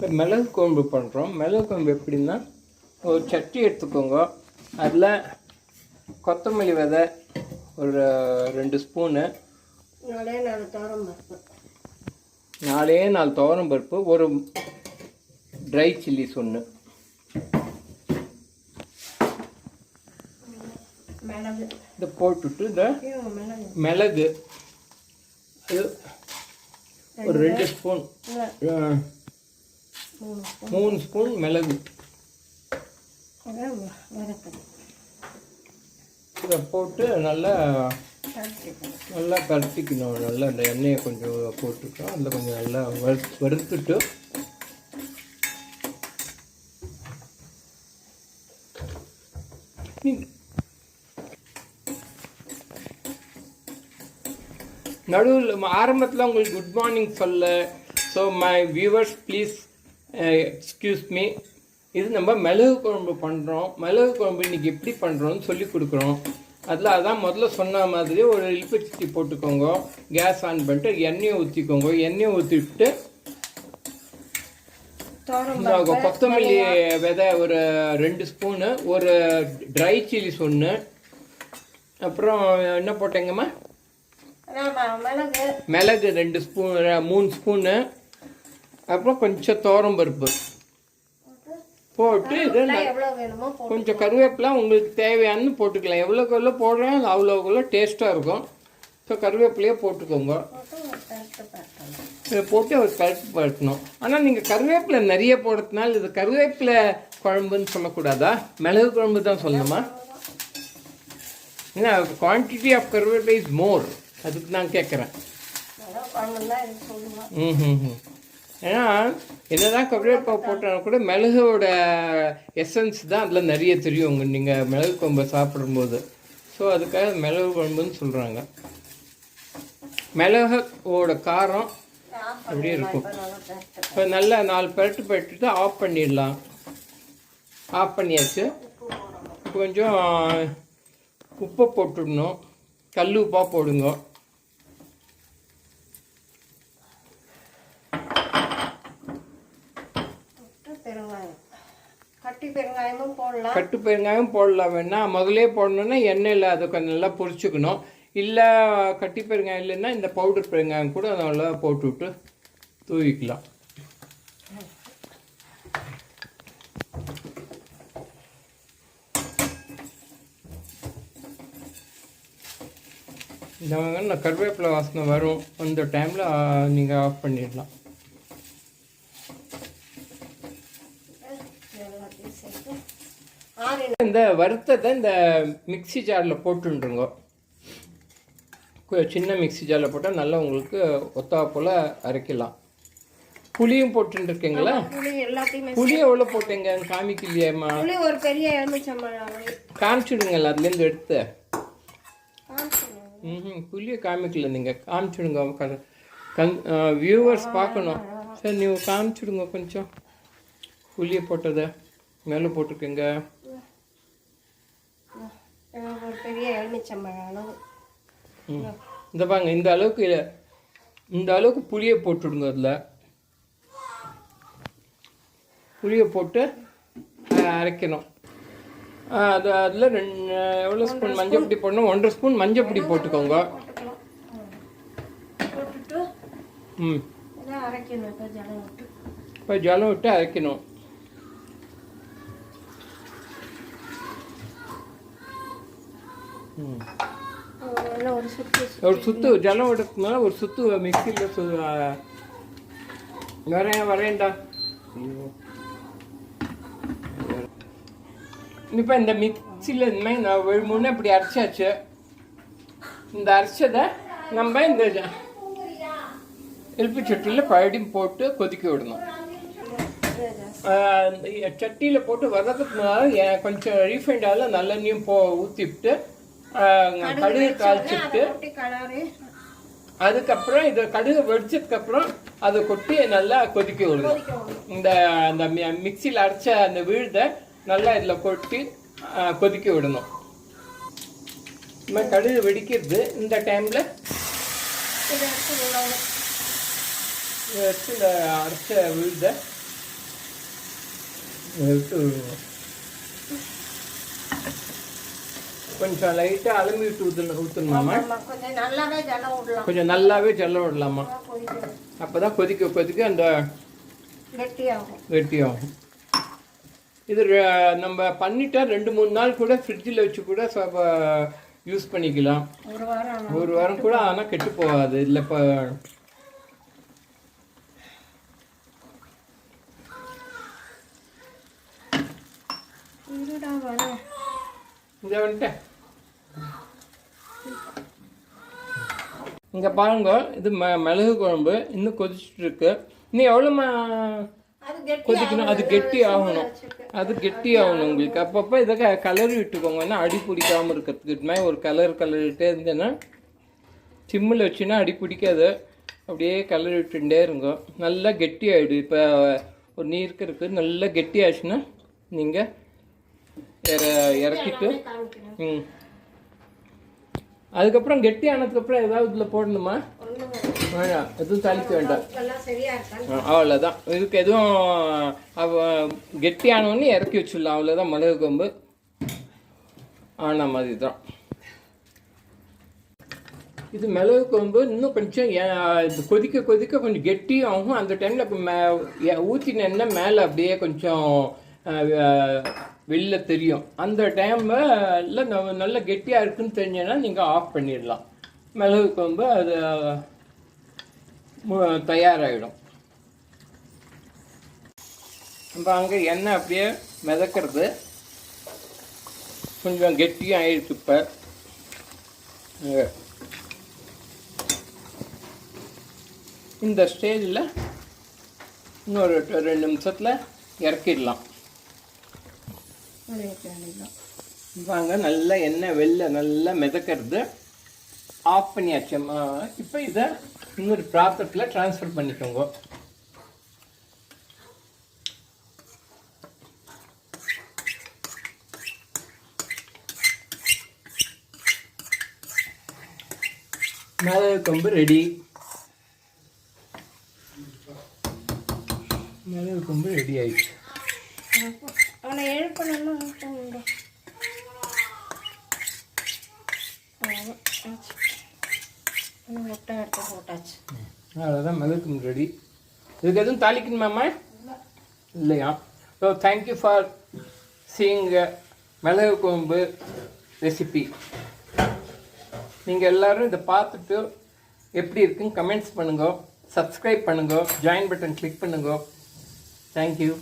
இப்போ மிளகு குழம்பு பண்ணுறோம். மிளகு குழம்பு எப்படின்னா ஒரு சட்டி எடுத்துக்கோங்க. அதில் கொத்தமல்லி விதை ஒரு ரெண்டு ஸ்பூனு நாலே நாலு தோரம் பருப்பு. நாலே நாலு துவரம் பருப்பு ஒரு ட்ரை சில்லிஸ் ஒன்று இதை போட்டுட்டு இந்த மிளகு. அது ஒரு ரெண்டு. ஸ்பூன். மூணு ஸ்பூன். மிளகு. இதை போட்டு நல்லா நல்லா கரைச்சிக்கணும் நல்லா அந்த எண்ணெயை கொஞ்சம் போட்டுட்டோம் அதில் கொஞ்சம் நல்லா வறு வறுத்துட்டு நடுவில் ஆரம்பத்தில் உங்களுக்கு குட் மார்னிங் சொல்ல. So my viewers please excuse me இது நம்ம மிளகு குழம்பு பண்ணுறோம் மிளகு குழம்பு இன்றைக்கி எப்படி பண்ணுறோம்னு சொல்லி கொடுக்குறோம். அதில் அதான் முதல்ல சொன்ன மாதிரி ஒரு இல்பச்சட்டி போட்டுக்கோங்க. கேஸ் ஆன் பண்ணிட்டு எண்ணெயை ஊற்றிக்கோங்க எண்ணெயை ஊற்றிட்டு கொத்தமல்லி விதை ஒரு ரெண்டு ஸ்பூனு ஒரு ட்ரை சில்லிஸ் ஒன்று அப்புறம் என்ன போட்டேங்கம்மா? மிளகு. ரெண்டு ஸ்பூன் மூணு ஸ்பூனு அப்புறம் கொஞ்சம் தோரம் பருப்பு. போட்டு இது கொஞ்சம் கருவேப்பிலை உங்களுக்கு தேவையானு போட்டுக்கலாம். எவ்வளோக்கு எவ்வளோ போடுறோம் அவ்வளோக்குள்ள டேஸ்ட்டாக இருக்கும். ஸோ கருவேப்பிலையே போட்டுக்கோங்க. இதை போட்டு ஒரு கருப்பு படுத்தணும் ஆனால் நீங்கள் கருவேப்பிலை நிறைய போடுறதுனால இது கருவேப்பிலை குழம்புன்னு சொல்லக்கூடாதா? மிளகு குழம்பு தான் சொல்லணுமா? ஏன்னா குவான்டிட்டி ஆஃப் கருவேப்பிலை இஸ் மோர் அதுக்கு நான் கேட்குறேன். எனக்கு சொல்லுவேன் ம் ஏன்னா என்னதான் கருவேப்பிலை போட்டாலும் கூட மிளகோட எசன்ஸ் தான் அதில் நிறைய தெரியும் உங்க நீங்கள் மிளகு குழம்பு சாப்பிடும்போது. ஸோ அதுக்காக மிளகு குழம்புன்னு சொல்கிறாங்க. மிளகோட காரம் அப்படியே இருக்கும். இப்போ நல்லா நாலு பரட்டு பரட்டுட்டு ஆஃப் பண்ணிடலாம். ஆஃப் பண்ணியாச்சு. கொஞ்சம் உப்பை போட்டுடணும். கல் உப்பாக போடுங்க. பெருங்காயம். கட்டி பெருங்காயமும் போடலாம். கட்டு பெருங்காயம் போடலாம். வேணா முதலே போடணுன்னா எண்ணெயில் அதை கொஞ்சம் நல்லா பொரிச்சுக்கணும். இல்லை கட்டி பெருங்காயம் இல்லைன்னா இந்த பவுடர் பெருங்காயம் கூட நல்லா போட்டு விட்டு தூவிக்கலாம். இந்த மாதிரி கருவேப்பிலை வாசனை வரும். அந்த டைமில் நீங்கள் ஆஃப் பண்ணிடலாம். இந்த வறுத்ததை இந்த மிக்ஸி ஜாரில் போட்டுருங்க சின்ன மிக்ஸி ஜாரில் போட்டால் நல்லா உங்களுக்கு ஒத்தா போல் அரைக்கலாம். புளியும் போட்டுருக்கீங்களா புளி எவ்வளோ போட்டீங்க? காமிக்கலையேம்மா. ஒரு பெரிய காமிச்சுடுங்கல்ல அதுலேருந்து எடுத்து. ம் புளியை காமிக்கல நீங்கள் காமிச்சுடுங்க கண் வியூவர்ஸ் பார்க்கணும். சரி நீங்கள் காமிச்சுடுங்க கொஞ்சம். புளியை போட்டதை. மேலே போட்டிருக்கீங்க. ஒரு பெரிய எலுமிச்சம்பழம். அளவு. இந்த பாருங்க இந்த அளவுக்கு இந்த அளவுக்கு புளியை போட்டுடுங்க அதில். புளியை போட்டு அரைக்கணும். அது அதில் ரெண்டு எவ்வளோ ஸ்பூன் மஞ்சள் பொடி போடணும்? ஒன்றரை ஸ்பூன் மஞ்சள் பொடி போட்டுக்கோங்க. ம். இதை அரைக்கணும் இப்போ ஜலம் விட்டு. இப்போ ஜலம் விட்டு அரைக்கணும் ம் நல்லா ஒரு ஒரு சுத்து ஜலம் விடுறதுனால ஒரு சுத்து மிக்சியில் சு வரேன் வரேன்டா இப்போ இந்த மிக்சியில் இந்த மாதிரி நான் ஒரு முன்னே இப்படி அரைச்சாச்சு. இந்த அரைச்சதை நம்ம இந்த ஜ- எலுப்பி சட்டியில் பழடியும் போட்டு கொதிக்க விடணும். சட்டியில் போட்டு வதக்கிறதுனால கொஞ்சம் ரீஃபைண்ட் ஆகல நல்லெண்ணையும் போ ஊற்றிவிட்டு கடுகு காய்ச்சிட்டு அதுக்கப்புறம் இதை கடுகு வெடிச்சதுக்கு அப்புறம் அதை கொட்டி நல்லா கொதிக்க விடணும் விடணும். இந்த அந்த மிக்சியில் அரைச்ச அந்த விழுதை நல்லா இதில் கொட்டி கொதிக்க விடணும். இந்த கடுகு வெடிக்கிறது இந்த டைமில் எடுத்து விடணும் இந்த அரைச்ச விழுதை எடுத்து விடுங்க. கொஞ்சம் லைட்டாக அலம்பி விட்டு ஊற்றணும் ஊற்றணுமாம்மா கொஞ்சம் நல்லாவே ஜலம் விடலாம். கொஞ்சம் நல்லாவே செல்ல விடலாமா கொதிக்கணும். அப்போ தான் கொதிக்க கொதிக்க அந்த கெட்டியாகும். வெட்டியாகும் இது நம்ம பண்ணிட்டா ரெண்டு மூணு நாள் கூட ஃப்ரிட்ஜில் வச்சு கூட யூஸ் பண்ணிக்கலாம். ஒரு வாரம் ஆனா ஒரு வாரம் கூட ஆனால் கெட்டு போகாது. இல்லை இப்போ இங்கே வந்துட்டேன். இங்கே பாருங்க இது ம மிளகு குழம்பு இன்னும் கொதிச்சுட்டு இருக்கு. இன்னும் எவ்வளோ அது கெட்டி கொதிக்கணும்? அது கெட்டி ஆகணும். அது கெட்டி ஆகணும் உங்களுக்கு. அப்பப்போ இதை கலரி விட்டுக்கோங்க. ஏன்னா அடி பிடிக்காம இருக்கிறதுக்கு. மாதிரி ஒரு கலர் கலரிட்டே இருந்தேன்னா சிம்மில் வச்சுன்னா அடி பிடிக்காது. அப்படியே கலரி விட்டுட்டே இருங்க. நல்லா கெட்டி ஆகிடும் இப்போ ஒரு நீருக்கு இருக்குது நல்லா கெட்டி ஆச்சுன்னா நீங்கள் இற இறக்கிட்டு ம். அதுக்கப்புறம் கெட்டி ஆனதுக்கப்புறம் ஏதாவது இதில் போடணுமா? வேண்டாம் எதுவும் தாளிக்க வேண்டாம். அவ்வளோதான் இதுக்கு எதுவும் அவ கெட்டியானோடனே இறக்கி வச்சிடலாம். அவ்வளோதான் மிளகு கொம்பு. ஆன மாதிரி தான் இது மிளகு கொம்பு இன்னும் கொஞ்சம் கொதிக்க கொதிக்க கொஞ்சம் கெட்டியாகும். அந்த டைமில் எண்ணெய் மேலே அப்படியே கொஞ்சம் வெளில தெரியும். அந்த டைமில் நம்ம நல்ல கெட்டியாக இருக்குன்னு தெரிஞ்சேன்னா நீங்கள் ஆஃப் பண்ணிடலாம். மிளகு கொம்பு அது தயாராகிடும் நம்ம அங்கே எண்ணெய் அப்படியே மிதக்கிறது. கொஞ்சம் கெட்டியும் ஆயிடுச்சு இப்போ. இந்த ஸ்டேஜில் இன்னொரு ரெண்டு நிமிஷத்தில் இறக்கிடலாம். வாங்க நல்லா எண்ணெய் வெளில நல்லா மிதக்கிறது. ஆஃப் பண்ணியாச்சு இப்போ இதை இன்னொரு ப்ராப்பர்ட்டில் ட்ரான்ஸ்ஃபர் பண்ணிக்கோங்க. மிளகு கொம்பு ரெடி மிளகு கொம்பு ரெடி ஆயிடுச்சு. அவனை எழுப்பணும்னா முட்டை எடுத்து போட்டாச்சு. அவ்வளோதான் ரெடி இதுக்கு எதுவும் தாளிக்கணுமாம்மா? இல்லையா? ஸோ தேங்க்யூ ஃபார் சீயிங் மிளகு கொம்பு ரெசிபி நீங்கள் எல்லாரும் இதை பார்த்துட்டு எப்படி இருக்குன்னு கமெண்ட்ஸ் பண்ணுங்க. சப்ஸ்கிரைப் பண்ணுங்க. ஜாயின் பட்டன் கிளிக் பண்ணுங்க. Thank you